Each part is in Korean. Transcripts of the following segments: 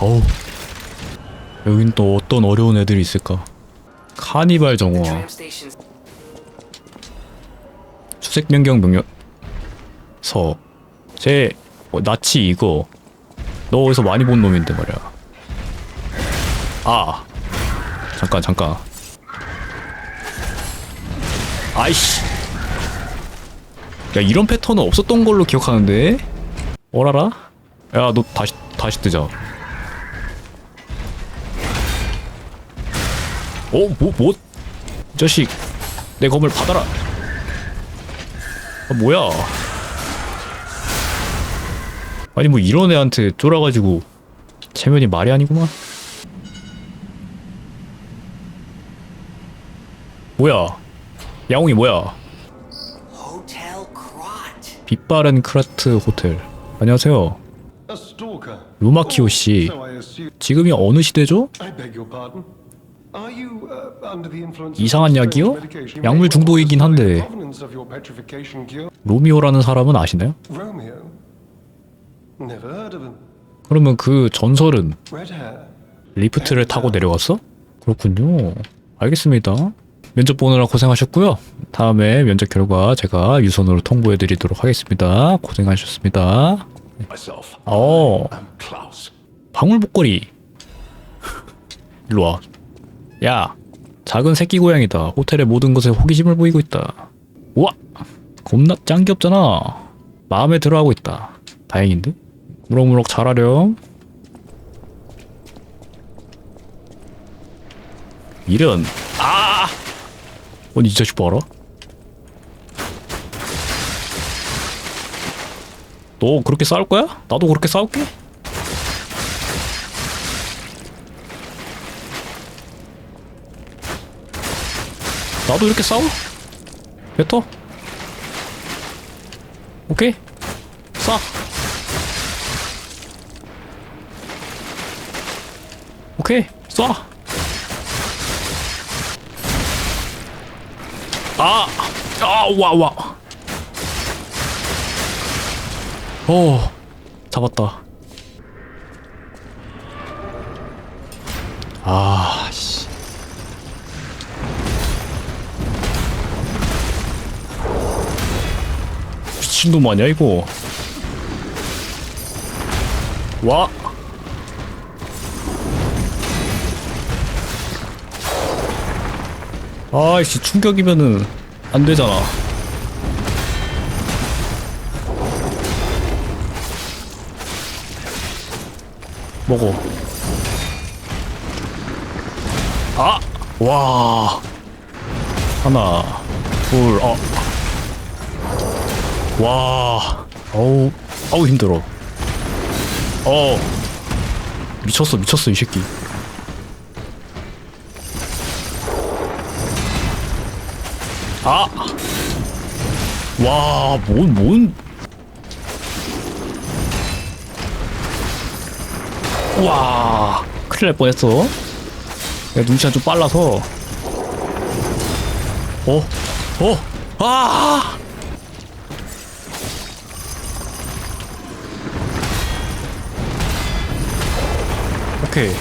어우. 여긴 또 어떤 어려운 애들이 있을까? 카니발 정화. 수색 변경 명령. 서 제 어, 나치 이거. 너 어디서 많이 본 놈인데 말이야. 아. 잠깐 잠깐. 아이씨. 야 이런 패턴은 없었던 걸로 기억하는데? 어라라? 야 너 다시 다시 뜨자 어 뭐뭐 이 자식 내 검을 받아라 아 뭐야 아니 뭐 이런 애한테 쫄아가지고 체면이 말이 아니구만 뭐야 야옹이 뭐야. 빛바랜 크라트 호텔 안녕하세요. 루마키오 씨. 지금이 어느 시대죠? 이상한 약이요? 약물 중독이긴 한데. 로미오라는 사람은 아시나요? 그러면 그 전설은. 리프트를 타고 내려갔어? 그렇군요. 알겠습니다. 면접 보느라 고생하셨고요. 다음에 면접 결과 제가 유선으로 통보해 드리도록 하겠습니다. 고생하셨습니다. 어, I'm Klaus. 방울 목걸이. 일로 와. 야, 작은 새끼 고양이다. 호텔의 모든 것에 호기심을 보이고 있다. 우와, 겁나 짱 귀엽잖아. 마음에 들어하고 있다. 다행인데? 무럭무럭 잘하렴. 이런. 아! 아니 이 자식 봐라. 너 그렇게 싸울 거야? 나도 그렇게 싸울게. 나도 이렇게 싸워? 뱉어? 오케이? 싸! 오케이, 쏴! 아! 아, 와, 와! 오, 잡았다. 아, 미친 놈 아니야 이거? 와. 아이씨 충격이면은 안 되잖아. 먹어. 아! 와. 하나 둘 어. 와, 어우, 어우 힘들어. 어, 미쳤어, 미쳤어 이 새끼. 아, 와, 뭔, 뭔. 와, 큰일 날 뻔했어. 내가 눈치가 좀 빨라서. 어, 어, 아! 오케이.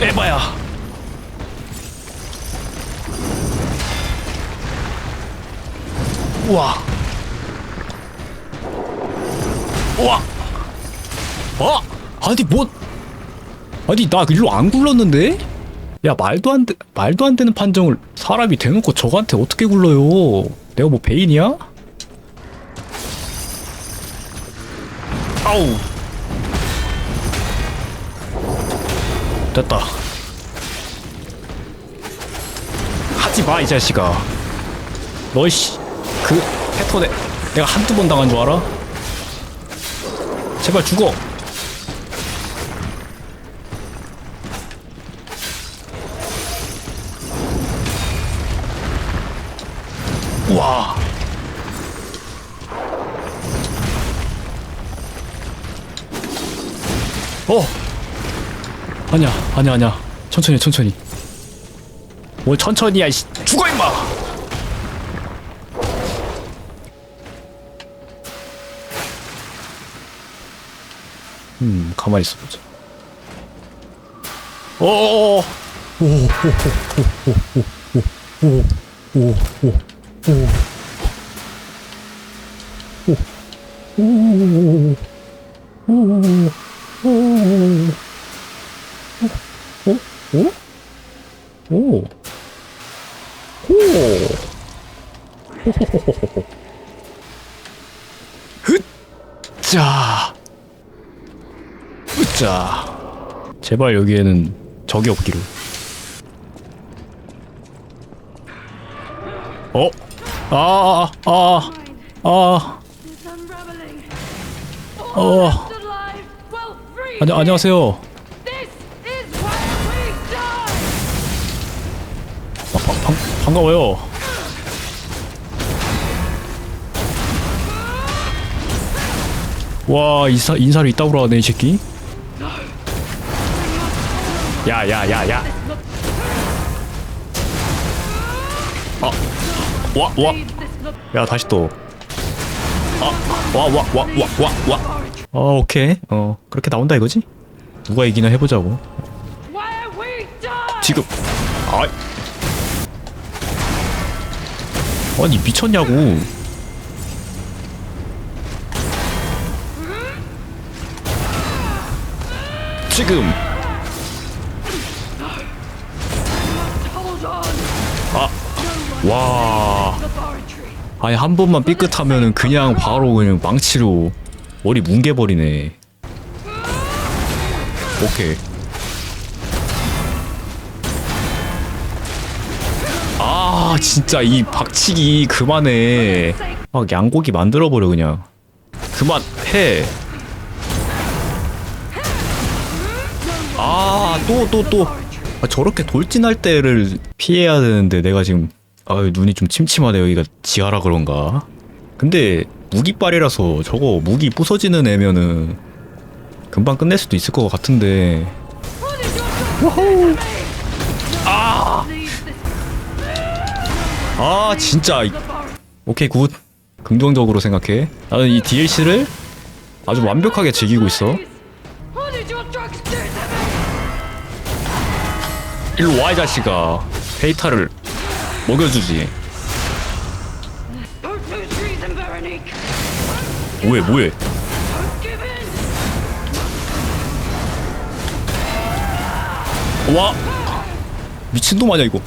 에바야. 우와. 우와. 어? 아니 뭐? 아니 나 일로 안 굴렀는데? 야 말도 안 돼, 말도 안 되는 판정을 사람이 대놓고 저한테 어떻게 굴러요? 내가 뭐 베인이야? 아우. 됐다. 하지마 이 자식아. 너씨 그 패턴에 내가 한두 번 당한 줄 알아? 제발 죽어 어 아니야 아니야 아니야 천천히 천천히 뭘 천천히야 이씨 죽어 임마 음, 가만히 있어 보자. 어. 오. 오. 자. 으짜. 제발 여기에는 적이 없기를. 어? 아, 아, 아, It's unraveling. 어. 안녕, 안녕하세요. 아, 반, 반, 반가워요. 와, 인사, 인사를 이따구로 하네, 이 새끼. 야, 야, 야, 야. 아, 와, 와. 야, 다시 또. 아, 와, 와, 와, 와, 와, 와. 어, 오케이. 어, 그렇게 나온다 이거지? 누가 이기나 해보자고. 지금. 아. 아니 미쳤냐고. 지금. Hold on. 아. 와. Laboratory. 아니 한 번만 삐끗하면은 그냥 바로 그냥 망치로 머리 뭉개버리네. 오케이. 아 진짜 이 박치기 그만해. 막 양고기 만들어버려 그냥. 그만해. 아또또 또. 아, 저렇게 돌진할 때를 피해야 되는데 내가 지금 아 눈이 좀 침침하네 여기가 지하라 그런가 근데 무기빨이라서 저거 무기 부서지는 애면은 금방 끝낼 수도 있을 것 같은데. Leave this 아 진짜. 오케이 굿 긍정적으로 생각해 나는 이 DLC를 아주 완벽하게 즐기고 있어? 일로 와 이 자식아 데이터를 먹여주지 뭐해 뭐해. 와 미친놈 아니야 이거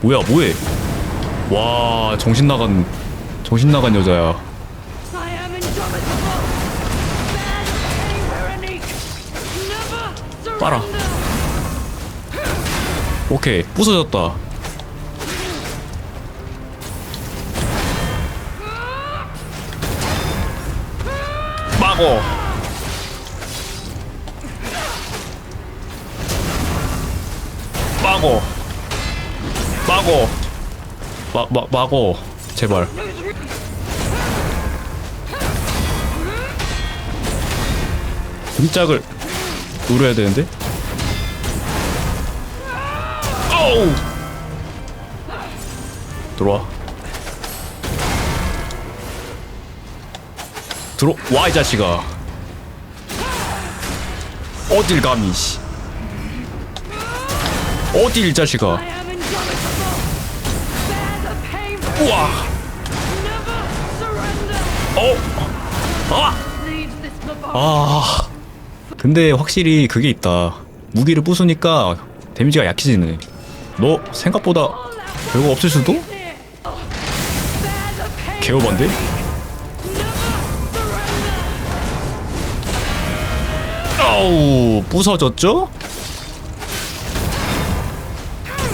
뭐야 뭐해 와 정신 나간 정신 나간 여자야 빨아. 오케이 부서졌다 막어 막어 막어 마, 마, 막어 제발. 등짝을 누려야 되는데? 어우 들어와 들어와 이 자식아 어딜 감히 씨 어딜 이 자식아. 우와. 어 아! 아 근데 확실히 그게 있다 무기를 부수니까 데미지가 약해지네 너 생각보다 별거 없을 수도? 개오반데? 아우 부서졌죠?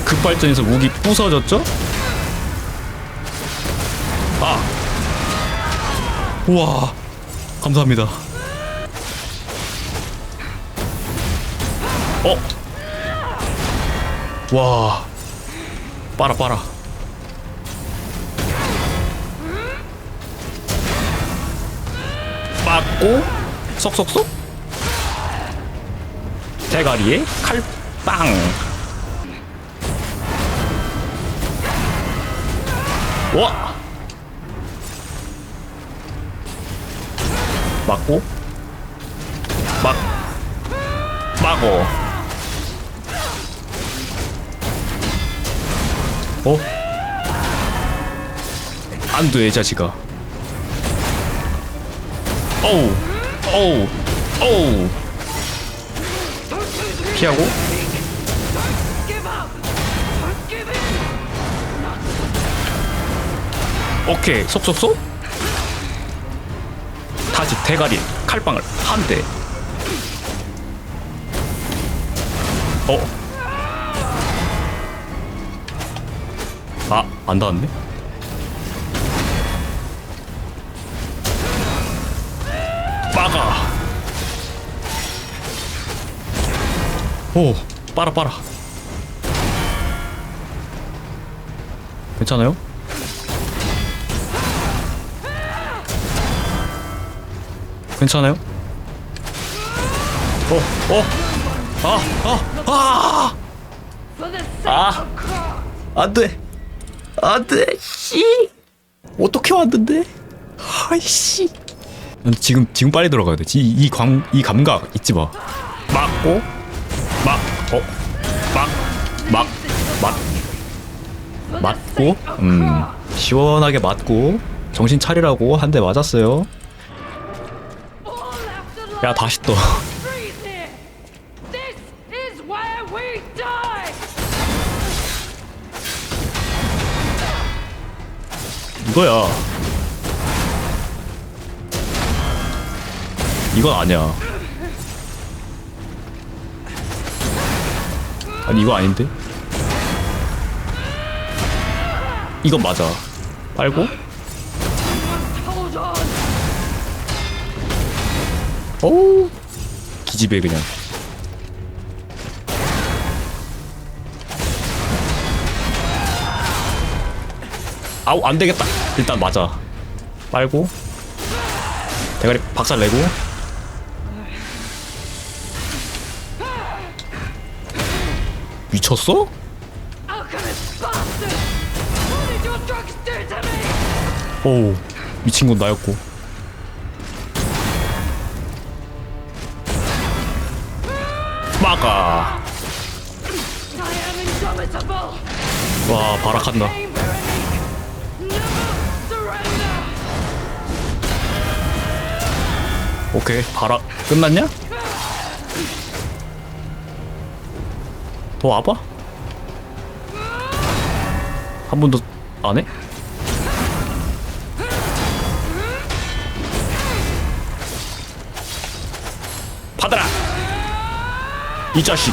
급발전에서 무기 부서졌죠? 아 우와 감사합니다 어? 와 빨아 빨아 맞고 쏙쏙쏙 대가리에 칼빵. 와! 맞고. 막. 막어. 어? 안돼 자식아. 어우. 어우. 어우 피하고! 오케이 쏙쏙쏙 다시 대가리 칼빵을 한 대 어? 아, 안 닿았네? 오, 빨아 빨아 괜찮아요? 괜찮아요? 어, 어, 아, 아, 아, 아! 안 돼, 안 돼, 씨, 어떻게 왔는데? 아이씨. 지금 지금 빨리 들어가야 돼. 이, 이, 감, 이 감각 잊지 마. 맞고, 막, 어, 막, 막, the 맞고, 음! 시원하게 맞고, 정신 차리라고 한 대 맞았어요. 야, 다시 또. 이거야. 이건 아니야. 아니 이거 아닌데? 이건 맞아. 빨고 on! 어우 기집애 그냥. 아우 안 되겠다. 일단 맞아. 빨고 대가리 박살 내고 미쳤어? 어우 미친 건 나였고 막아! 와 surrender! 오케이 바락 끝났냐? 더 와봐? 한 번 더 안 해? 받아라! 이 자식!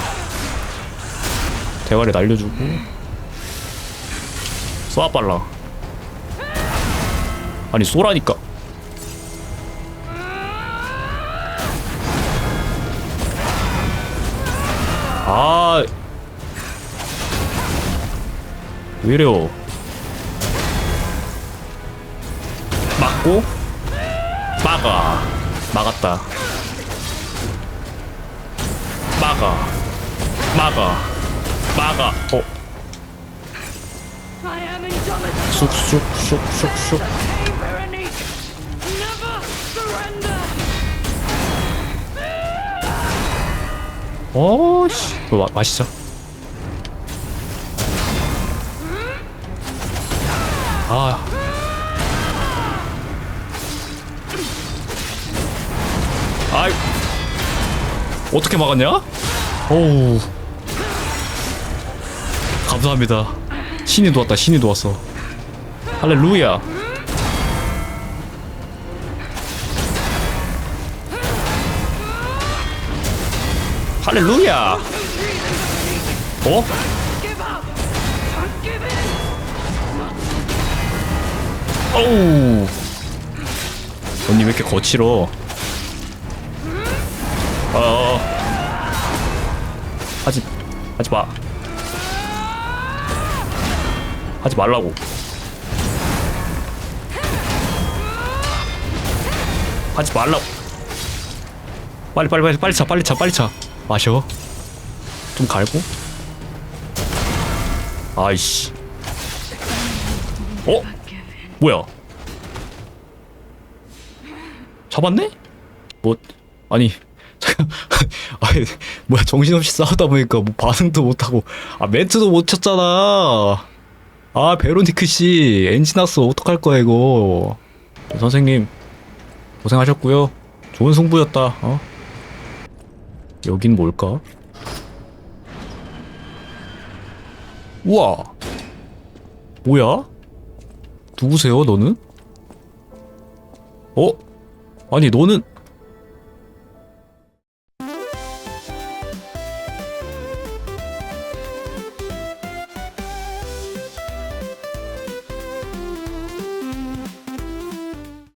대가리 날려주고. 쏴 빨라. 아니 쏘라니까. 아. 왜 이래요? 막고, 막아. 막았다. 막아. 막아. 막아. 어, I am indomitable! 쑥쑥, 쑥쑥, 쑥. Aim, Veronique! Never surrender! 어, 아. 아이. 어떻게 막았냐? 어우. 감사합니다. 신이 도왔다, 신이 도왔어. 할렐루야. 할렐루야. 어? 어우. 언니 왜 이렇게 거칠어? 어. 하지 하지 마. 하지 말라고. 하지 말라고. 빨리 빨리 빨리 빨리 차 빨리 차 빨리 차. 마셔. 좀 갈고. 아이씨. 어? 뭐야? 잡았네? 뭐 아니 잠깐 아니 뭐야 정신없이 싸우다 보니까 뭐 반응도 못하고 아 멘트도 못 쳤잖아. 아 베로니크 씨 났어 어떡할 거야 이거. 선생님 고생하셨고요. 좋은 승부였다 어? 여긴 뭘까? 우와! 뭐야 누구세요 너는? 어? 아니 너는